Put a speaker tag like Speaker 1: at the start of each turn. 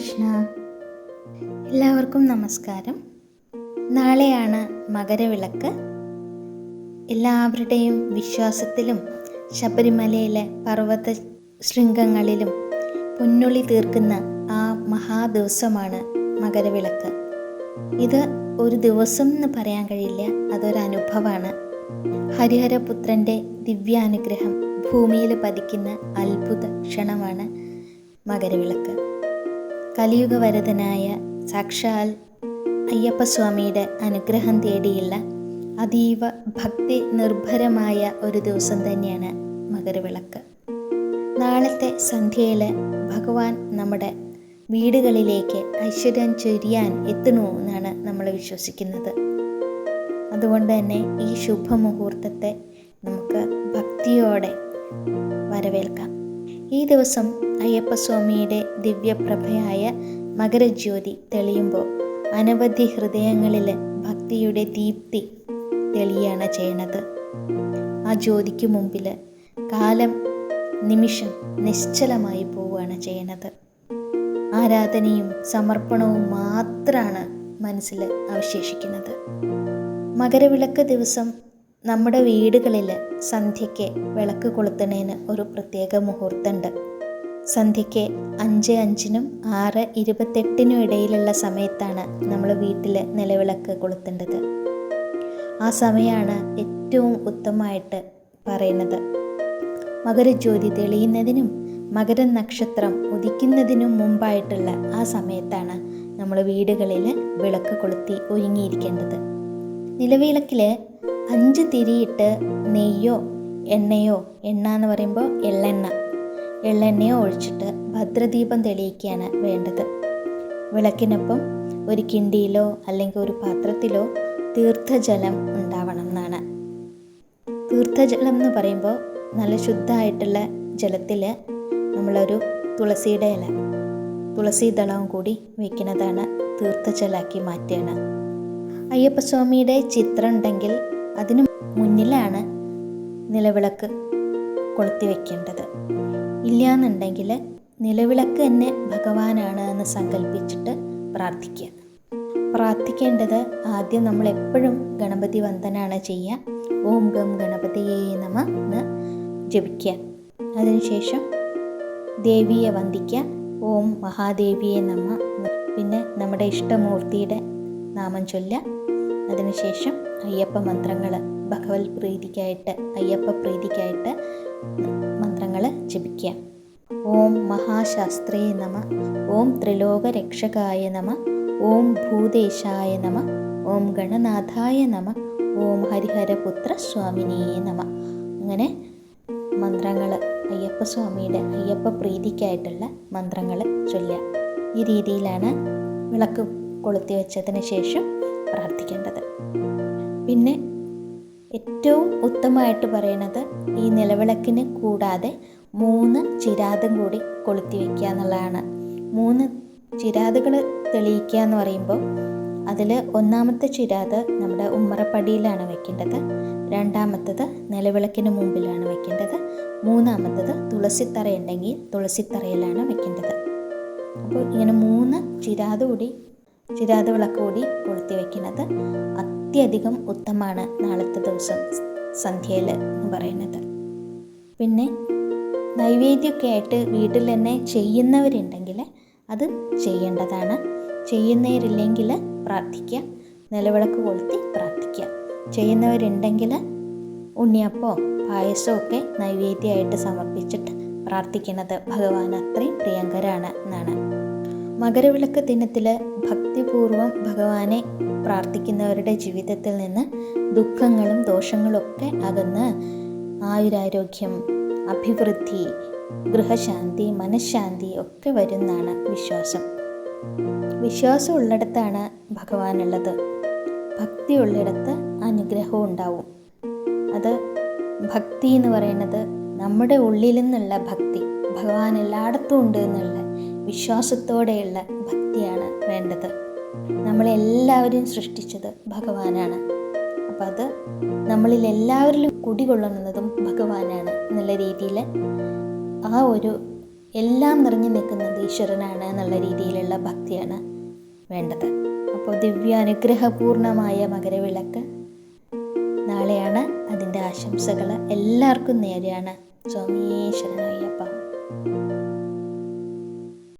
Speaker 1: കൃഷ്ണ. എല്ലാവർക്കും നമസ്കാരം. നാളെയാണ് മകരവിളക്ക്. എല്ലാവരുടെയും വിശ്വാസത്തിലും ശബരിമലയിലെ പർവത ശൃംഗങ്ങളിലും പൊന്നുള്ളി തീർക്കുന്ന ആ മഹാദിവസമാണ് മകരവിളക്ക്. ഇത് ഒരു ദിവസം എന്ന് പറയാൻ കഴിയില്ല അതൊരനുഭവമാണ് ഹരിഹരപുത്രന്റെ ദിവ്യാനുഗ്രഹം ഭൂമിയിൽ പതിക്കുന്ന അത്ഭുത ക്ഷണമാണ് മകരവിളക്ക്. കലിയുഗവരതനായ സാക്ഷാൽ അയ്യപ്പസ്വാമിയുടെ അനുഗ്രഹം തേടിയുള്ള അതീവ ഭക്തി നിർഭരമായ ഒരു ദിവസം തന്നെയാണ് മകരവിളക്ക്. നാളത്തെ സന്ധ്യയിൽ ഭഗവാൻ നമ്മുടെ വീടുകളിലേക്ക് ഐശ്വര്യം ചൊരിയാൻ എത്തണോ എന്നാണ് നമ്മൾ വിശ്വസിക്കുന്നത്. അതുകൊണ്ട് തന്നെ ഈ ശുഭമുഹൂർത്തത്തെ നമുക്ക് ഭക്തിയോടെ വരവേൽക്കാം. ഈ ദിവസം അയ്യപ്പസ്വാമിയുടെ ദിവ്യപ്രഭയായ മകരജ്യോതി തെളിയുമ്പോൾ അനവധി ഹൃദയങ്ങളിൽ ഭക്തിയുടെ ദീപ്തി തെളിയാണ് ചെയ്യണത്. ആ ജ്യോതിക്ക് മുമ്പിൽ കാലം നിമിഷം നിശ്ചലമായി പോവുകയാണ് ചെയ്യണത്. ആരാധനയും സമർപ്പണവും മാത്രമാണ് മനസ്സിൽ അവശേഷിക്കുന്നത്. മകരവിളക്ക് ദിവസം നമ്മുടെ വീടുകളിൽ സന്ധ്യയ്ക്ക് വിളക്ക് കൊളുത്തണേന് ഒരു പ്രത്യേക മുഹൂർത്തമുണ്ട്. സന്ധ്യയ്ക്ക് അഞ്ച് അഞ്ചിനും ആറ് ഇരുപത്തെട്ടിനും ഇടയിലുള്ള സമയത്താണ് നമ്മൾ വീട്ടിൽ നിലവിളക്ക് കൊളുത്തേണ്ടത്. ആ സമയമാണ് ഏറ്റവും ഉത്തമമായിട്ട് പറയുന്നത്. മകരജ്യോതി തെളിയുന്നതിനും മകര നക്ഷത്രം ഉദിക്കുന്നതിനും മുമ്പായിട്ടുള്ള ആ സമയത്താണ് നമ്മൾ വീടുകളിൽ വിളക്ക് കൊളുത്തി ഒരുങ്ങിയിരിക്കേണ്ടത്. നിലവിളക്കിൽ അഞ്ച് തിരിയിട്ട് നെയ്യോ എണ്ണയോ എണ്ണ എന്ന് പറയുമ്പോൾ എള്ളെണ്ണ. എള്ളെണ്ണയോ ഒഴിച്ചിട്ട് ഭദ്രദീപം തെളിയിക്കുകയാണ് വേണ്ടത്. വിളക്കിനൊപ്പം ഒരു കിണ്ടിയിലോ അല്ലെങ്കിൽ ഒരു പാത്രത്തിലോ തീർത്ഥജലം ഉണ്ടാവണം എന്നാണ്. തീർത്ഥജലം എന്ന് പറയുമ്പോൾ നല്ല ശുദ്ധമായിട്ടുള്ള ജലത്തിൽ നമ്മളൊരു തുളസിയുടെ ഇല തുളസി ദളവും കൂടി വയ്ക്കുന്നതാണ് തീർത്ഥജലാക്കി മാറ്റുകയാണ്. അയ്യപ്പസ്വാമിയുടെ ചിത്രം ഉണ്ടെങ്കിൽ അതിന് മുന്നിലാണ് നിലവിളക്ക് കൊളുത്തി വെക്കേണ്ടത് ഇല്ലയെന്നുണ്ടെങ്കിൽ നിലവിളക്ക് തന്നെ ഭഗവാനാണ് എന്ന് സങ്കല്പിച്ചിട്ട് പ്രാർത്ഥിക്കുക. പ്രാർത്ഥിക്കേണ്ടത് ആദ്യം നമ്മൾ എപ്പോഴും ഗണപതി വന്ദനാണ് ചെയ്യുക. ഓം ഗം ഗണപതിയേ നമ എന്ന് ജപിക്കുക. അതിനുശേഷം ദേവിയെ വന്ദിക്കുക. ഓം മഹാദേവിയെ നമ പിന്നെ നമ്മുടെ ഇഷ്ടമൂർത്തിയുടെ നാമം ചൊല്ലുക. അതിനുശേഷം അയ്യപ്പ മന്ത്രങ്ങൾ ഭഗവത് പ്രീതിക്കായിട്ട് അയ്യപ്പ പ്രീതിക്കായിട്ട് മന്ത്രങ്ങൾ ജപിക്കുക. ഓം മഹാശാസ്ത്രേ നമ ഓം ത്രിലോക രക്ഷകായ നമ ഓം ഭൂതേശായ നമ ഓം ഗണനാഥായ നമ ഓം ഹരിഹരപുത്ര സ്വാമിനേ നമ. അങ്ങനെ മന്ത്രങ്ങൾ അയ്യപ്പ സ്വാമിയുടെ അയ്യപ്പ പ്രീതിക്കായിട്ടുള്ള മന്ത്രങ്ങൾ ചൊല്ലുക. ഈ രീതിയിലാണ് വിളക്ക് കൊളുത്തി വെച്ചതിന് ശേഷം പ്രാർത്ഥിക്കേണ്ടത് പിന്നെ ഏറ്റവും ഉത്തമമായിട്ട് പറയുന്നത് ഈ നിലവിളക്കിന് കൂടാതെ മൂന്ന് ചിരാതും കൂടി കൊളുത്തി വയ്ക്കുക എന്നുള്ളതാണ്. മൂന്ന് ചിരാതുകൾ തെളിയിക്കുക എന്ന് പറയുമ്പോൾ അതിൽ ഒന്നാമത്തെ ചിരാത് നമ്മുടെ ഉമ്മറപ്പടിയിലാണ് വെക്കേണ്ടത്. രണ്ടാമത്തത് നിലവിളക്കിന് മുമ്പിലാണ് വെക്കേണ്ടത്. മൂന്നാമത്തത് തുളസിത്തറ ഉണ്ടെങ്കിൽ തുളസിത്തറയിലാണ് വെക്കേണ്ടത്. അപ്പോൾ ഇങ്ങനെ മൂന്ന് ചിരാത് കൂടി ചിരാത് വിളക്ക് കൂടി കൊളുത്തി വെക്കുന്നത്. അത്യധികം ഉത്തമമാണ് നാളത്തെ ദിവസം സന്ധ്യയിൽ എന്ന് പറയുന്നത്. പിന്നെ നൈവേദ്യമൊക്കെ ആയിട്ട് വീട്ടിൽ തന്നെ ചെയ്യുന്നവരുണ്ടെങ്കിൽ അത് ചെയ്യേണ്ടതാണ്. ചെയ്യുന്നവരില്ലെങ്കിൽ പ്രാർത്ഥിക്കുക നിലവിളക്ക് കൊളുത്തി പ്രാർത്ഥിക്കുക. ചെയ്യുന്നവരുണ്ടെങ്കിൽ ഉണ്ണിയപ്പോ പായസമോ ഒക്കെ നൈവേദ്യമായിട്ട് സമർപ്പിച്ചിട്ട് പ്രാർത്ഥിക്കുന്നത് ഭഗവാൻ അത്രയും പ്രിയങ്കരാണ് എന്നാണ്. മകരവിളക്ക് ദിനത്തിൽ ഭക്തിപൂർവം ഭഗവാനെ പ്രാർത്ഥിക്കുന്നവരുടെ ജീവിതത്തിൽ നിന്ന് ദുഃഖങ്ങളും ദോഷങ്ങളും ഒക്കെ അകന്ന് ആയുരാരോഗ്യം അഭിവൃദ്ധി ഗൃഹശാന്തി മനഃശാന്തി ഒക്കെ വരുന്നതാണ് വിശ്വാസം. വിശ്വാസം ഉള്ളിടത്താണ് ഭഗവാനുള്ളത്. ഭക്തി ഉള്ളിടത്ത് അനുഗ്രഹവും ഉണ്ടാവും. അത് ഭക്തി എന്ന് പറയുന്നത് നമ്മുടെ ഉള്ളിൽ നിന്നുള്ള ഭക്തി ഭഗവാൻ എല്ലായിടത്തും ഉണ്ട് എന്നുള്ള വിശ്വാസത്തോടെയുള്ള ഭക്തിയാണ് വേണ്ടത്. നമ്മളെല്ലാവരും സൃഷ്ടിച്ചത് ഭഗവാനാണ്. അപ്പം അത് നമ്മളിൽ എല്ലാവരിലും കുടികൊള്ളുന്നതും ഭഗവാനാണ് എന്നുള്ള രീതിയിൽ ആ ഒരു എല്ലാം നിറഞ്ഞു നിൽക്കുന്നത് ഈശ്വരനാണ് എന്നുള്ള രീതിയിലുള്ള ഭക്തിയാണ് വേണ്ടത്. അപ്പോൾ ദിവ്യാനുഗ്രഹപൂർണമായ മകരവിളക്ക് നാളെയാണ് അതിന്റെ ആശംസകൾ. എല്ലാവർക്കും നേരെയാണ്. സ്വാമിയേ ശരണയ്യപ്പ.